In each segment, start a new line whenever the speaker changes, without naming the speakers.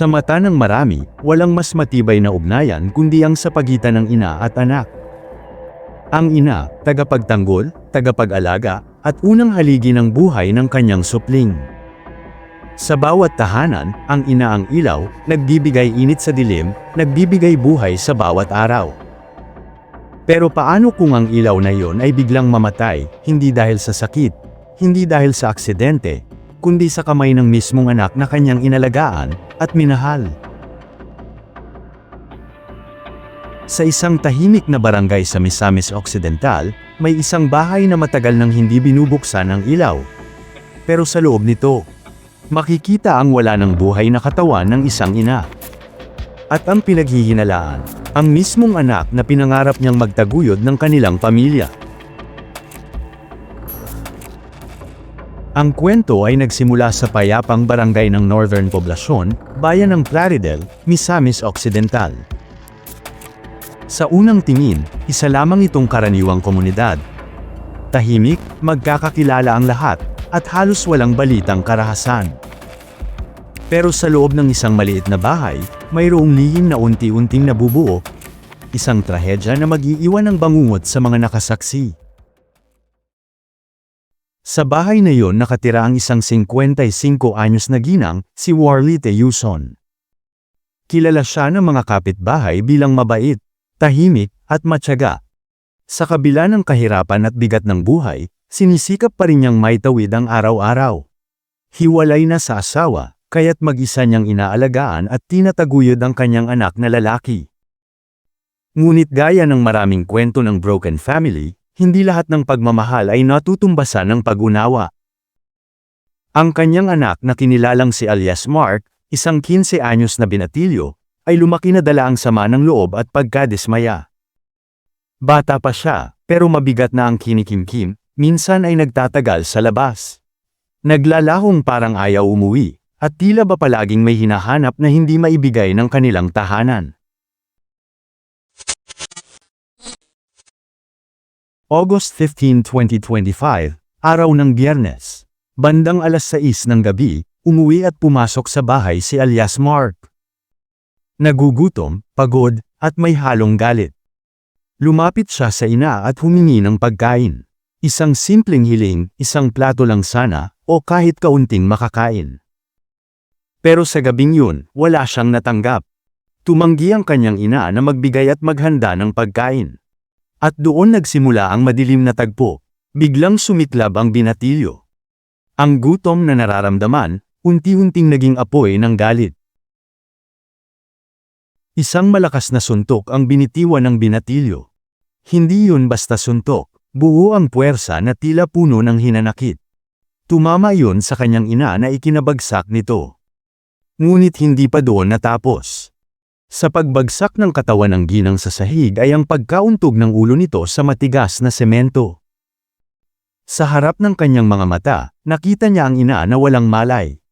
Sa mata ng marami, walang mas matibay na ugnayan kundi ang sa pagitan ng ina at anak. Ang ina, tagapagtanggol, tagapag-alaga, at unang haligi ng buhay ng kanyang supling. Sa bawat tahanan, ang ina ang ilaw, nagbibigay init sa dilim, nagbibigay buhay sa bawat araw. Pero paano kung ang ilaw na iyon ay biglang mamatay, hindi dahil sa sakit, hindi dahil sa aksidente, kundi sa kamay ng mismong anak na kanyang inalagaan at minahal? Sa isang tahimik na barangay sa Misamis Occidental, may isang bahay na matagal nang hindi binubuksan ang ilaw. Pero sa loob nito, makikita ang wala ng buhay na katawan ng isang ina. At ang pinaghihinalaan, ang mismong anak na pinangarap niyang magtaguyod ng kanilang pamilya. Ang kwento ay nagsimula sa payapang barangay ng Northern Poblasyon, bayan ng Plaridel, Misamis Occidental. Sa unang tingin, isa lamang itong karaniwang komunidad. Tahimik, magkakakilala ang lahat, at halos walang balitang karahasan. Pero sa loob ng isang maliit na bahay, mayroong lihim na unti-unting nabubuo. Isang trahedya na mag-iiwan ng bangungot sa mga nakasaksi. Sa bahay na yon nakatira ang isang 55 anyos na ginang, si Warlite Yuson. Kilala siya ng mga kapitbahay bilang mabait, tahimik, at matyaga. Sa kabila ng kahirapan at bigat ng buhay, sinisikap pa rin niyang maitawid ang araw-araw. Hiwalay na sa asawa, kaya't mag-isa niyang inaalagaan at tinataguyod ang kanyang anak na lalaki. Ngunit gaya ng maraming kwento ng broken family, hindi lahat ng pagmamahal ay natutumbasan ng pag-unawa. Ang kanyang anak na kinilalang si alias Mark, isang 15 anyos na binatilyo, ay lumaki na dala ang sama ng loob at pagkadismaya. Bata pa siya, pero mabigat na ang kinikimkim, minsan ay nagtatagal sa labas. Naglalahong parang ayaw umuwi, at tila ba palaging may hinahanap na hindi maibigay ng kanilang tahanan. August 15, 2025, araw ng biyernes. Bandang alas 6 ng gabi, umuwi at pumasok sa bahay si alias Mark. Nagugutom, pagod, at may halong galit. Lumapit siya sa ina at humingi ng pagkain. Isang simpleng hiling, isang plato lang sana, o kahit kaunting makakain. Pero sa gabing yun, wala siyang natanggap. Tumanggi ang kanyang ina na magbigay at maghanda ng pagkain. At doon nagsimula ang madilim na tagpo. Biglang sumiklab ang binatilyo. Ang gutom na nararamdaman, unti-unting naging apoy ng galit. Isang malakas na suntok ang binitiwan ng binatilyo. Hindi yun basta suntok, buo ang puwersa na tila puno ng hinanakit. Tumama yun sa kanyang ina na ikinabagsak nito. Ngunit hindi pa doon natapos. Sa pagbagsak ng katawan ng ginang sa sahig ay ang pagkauntog ng ulo nito sa matigas na semento. Sa harap ng kanyang mga mata, nakita niya ang ina na walang malay.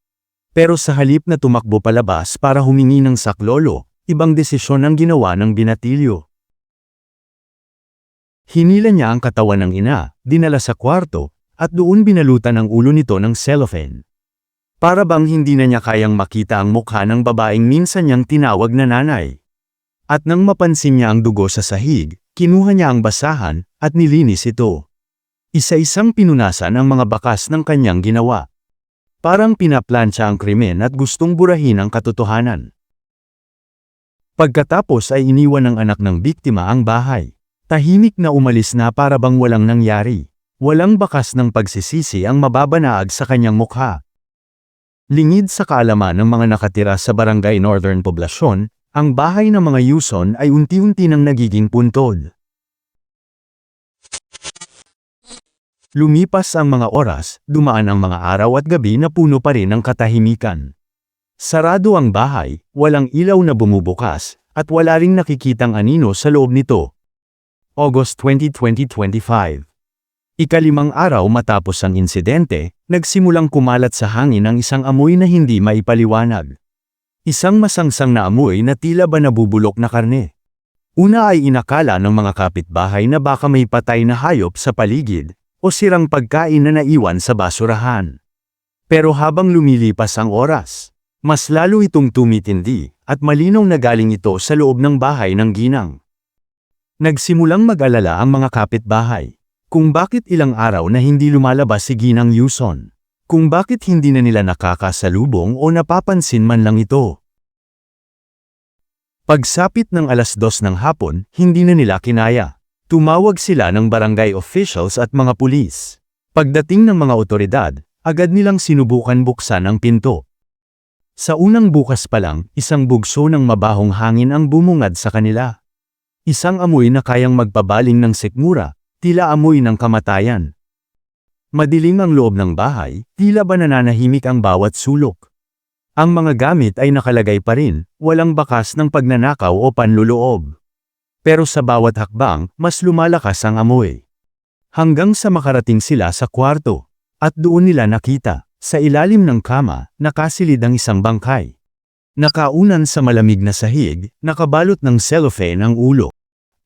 Pero sa halip na tumakbo palabas para humingi ng saklolo, ibang desisyon ang ginawa ng binatilyo. Hinila niya ang katawan ng ina, dinala sa kwarto, at doon binalutan ang ulo nito ng cellophane. Para bang hindi na niya kayang makita ang mukha ng babaeng minsan niyang tinawag na nanay. At nang mapansin niya ang dugo sa sahig, kinuha niya ang basahan, at nilinis ito. Isa-isang pinunasan ang mga bakas ng kanyang ginawa. Parang pinaplansya ang krimen at gustong burahin ang katotohanan. Pagkatapos ay iniwan ng anak ng biktima ang bahay. Tahimik na umalis na para bang walang nangyari. Walang bakas ng pagsisisi ang mababanaag sa kanyang mukha. Lingid sa kaalaman ng mga nakatira sa barangay Northern Poblasyon, ang bahay ng mga Yuson ay unti-unti nang nagiging puntod. Lumipas ang mga oras, dumaan ang mga araw at gabi na puno pa rin ng katahimikan. Sarado ang bahay, walang ilaw na bumubukas, at wala ring nakikitang anino sa loob nito. August 20, 2025 Ikalimang araw matapos ang insidente, nagsimulang kumalat sa hangin ang isang amoy na hindi maipaliwanag. Isang masangsang na amoy na tila ba nabubulok na karne. Una ay inakala ng mga kapitbahay na baka may patay na hayop sa paligid, o sirang pagkain na naiwan sa basurahan. Pero habang lumilipas ang oras, Mas lalo itong tumitindi, at malinaw na galing ito sa loob ng bahay ng ginang. Nagsimulang mag-alala ang mga kapitbahay. Kung bakit ilang araw na hindi lumalabas si Ginang Yuson. Kung bakit hindi na nila nakakasalubong o napapansin man lang ito. Pagsapit ng alas dos ng hapon, hindi na nila kinaya. Tumawag sila ng barangay officials at mga pulis. Pagdating ng mga otoridad, agad nilang sinubukan buksan ang pinto. Sa unang bukas pa lang, isang bugso ng mabahong hangin ang bumungad sa kanila. Isang amoy na kayang magpabaling ng sikmura, tila amoy ng kamatayan. Madilim ang loob ng bahay, tila ba nananahimik ang bawat sulok. Ang mga gamit ay nakalagay pa rin, walang bakas ng pagnanakaw o panluloob. Pero sa bawat hakbang, mas lumalakas ang amoy. Hanggang sa makarating sila sa kwarto. At doon nila nakita, sa ilalim ng kama, nakasilid ang isang bangkay. Nakaunan sa malamig na sahig, nakabalot ng cellophane ang ulo.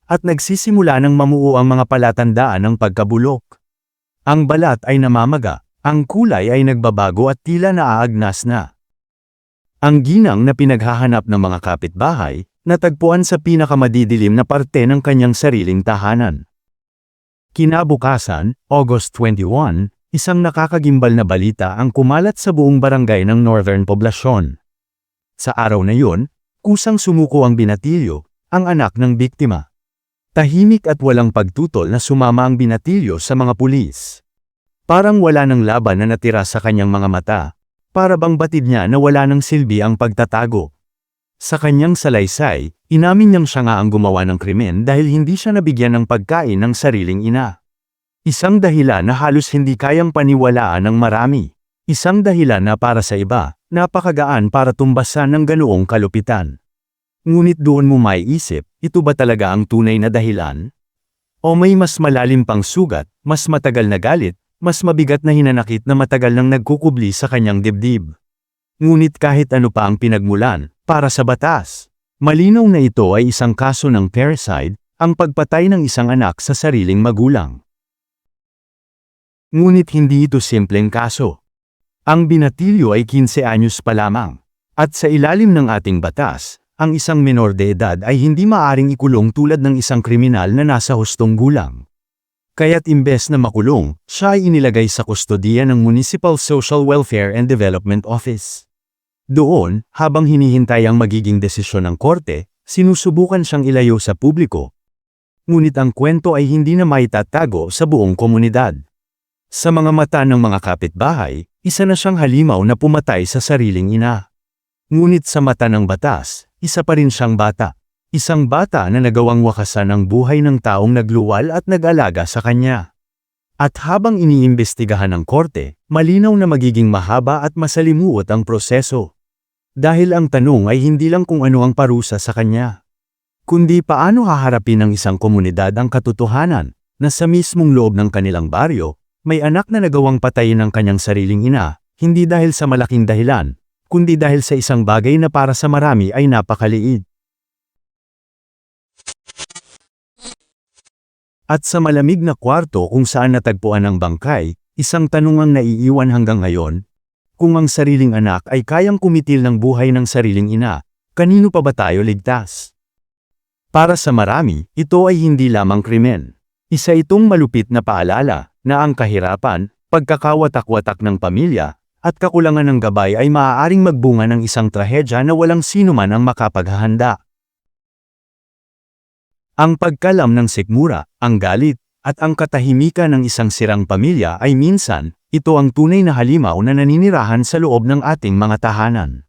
At nagsisimula ng mamuo ang mga palatandaan ng pagkabulok. Ang balat ay namamaga, ang kulay ay nagbabago at tila naaagnas na. Ang ginang na pinaghahanap ng mga kapitbahay, natagpuan sa pinakamadidilim na parte ng kanyang sariling tahanan. Kinabukasan, August 21, isang nakakagimbal na balita ang kumalat sa buong barangay ng Northern Poblasyon. Sa araw na yun, kusang sumuko ang binatilyo, ang anak ng biktima. Tahimik at walang pagtutol na sumama ang binatilyo sa mga pulis. Parang wala ng laban na natira sa kanyang mga mata, para bang batid niya na wala ng silbi ang pagtatago. Sa kanyang salaysay, inamin niyang siya nga ang gumawa ng krimen dahil hindi siya nabigyan ng pagkain ng sariling ina. Isang dahilan na halos hindi kayang paniwalaan ng marami. Isang dahilan na para sa iba, napakagaan para tumbasan ng ganoong kalupitan. Ngunit doon mo maiisip, ito ba talaga ang tunay na dahilan? O may mas malalim pang sugat, mas matagal na galit, mas mabigat na hinanakit na matagal nang nagkukubli sa kanyang dibdib. Ngunit kahit ano pa ang pinagmulan, para sa batas, malinaw na ito ay isang kaso ng parricide, ang pagpatay ng isang anak sa sariling magulang. Ngunit hindi ito simpleng kaso. Ang binatilyo ay 15 anyos pa lamang. At sa ilalim ng ating batas, ang isang menor de edad ay hindi maaring ikulong tulad ng isang kriminal na nasa hustong gulang. Kaya't imbes na makulong, siya ay inilagay sa kustodiya ng Municipal Social Welfare and Development Office. Doon, habang hinihintay ang magiging desisyon ng korte, sinusubukan siyang ilayo sa publiko. Ngunit ang kwento ay hindi na maitatago sa buong komunidad. Sa mga mata ng mga kapitbahay, isa na siyang halimaw na pumatay sa sariling ina. Ngunit sa mata ng batas, isa pa rin siyang bata. Isang bata na nagawang wakasan ang buhay ng taong nagluwal at nag-alaga sa kanya. At habang iniimbestigahan ng korte, malinaw na magiging mahaba at masalimuot ang proseso. Dahil ang tanong ay hindi lang kung ano ang parusa sa kanya. Kundi paano haharapin ng isang komunidad ang katotohanan, na sa mismong loob ng kanilang baryo, may anak na nagawang patayin ng kanyang sariling ina, hindi dahil sa malaking dahilan, kundi dahil sa isang bagay na para sa marami ay napakaliit. At sa malamig na kwarto kung saan natagpuan ang bangkay, isang tanong ang naiiwan hanggang ngayon, kung ang sariling anak ay kayang kumitil ng buhay ng sariling ina, kanino pa ba tayo ligtas? Para sa marami, ito ay hindi lamang krimen. Isa itong malupit na paalala, na ang kahirapan, pagkakawatak-watak ng pamilya, at kakulangan ng gabay ay maaaring magbunga ng isang trahedya na walang sino man ang makapaghahanda. Ang pagkalam ng sikmura, ang galit, at ang katahimikan ng isang sirang pamilya ay minsan, ito ang tunay na halimaw na naninirahan sa loob ng ating mga tahanan.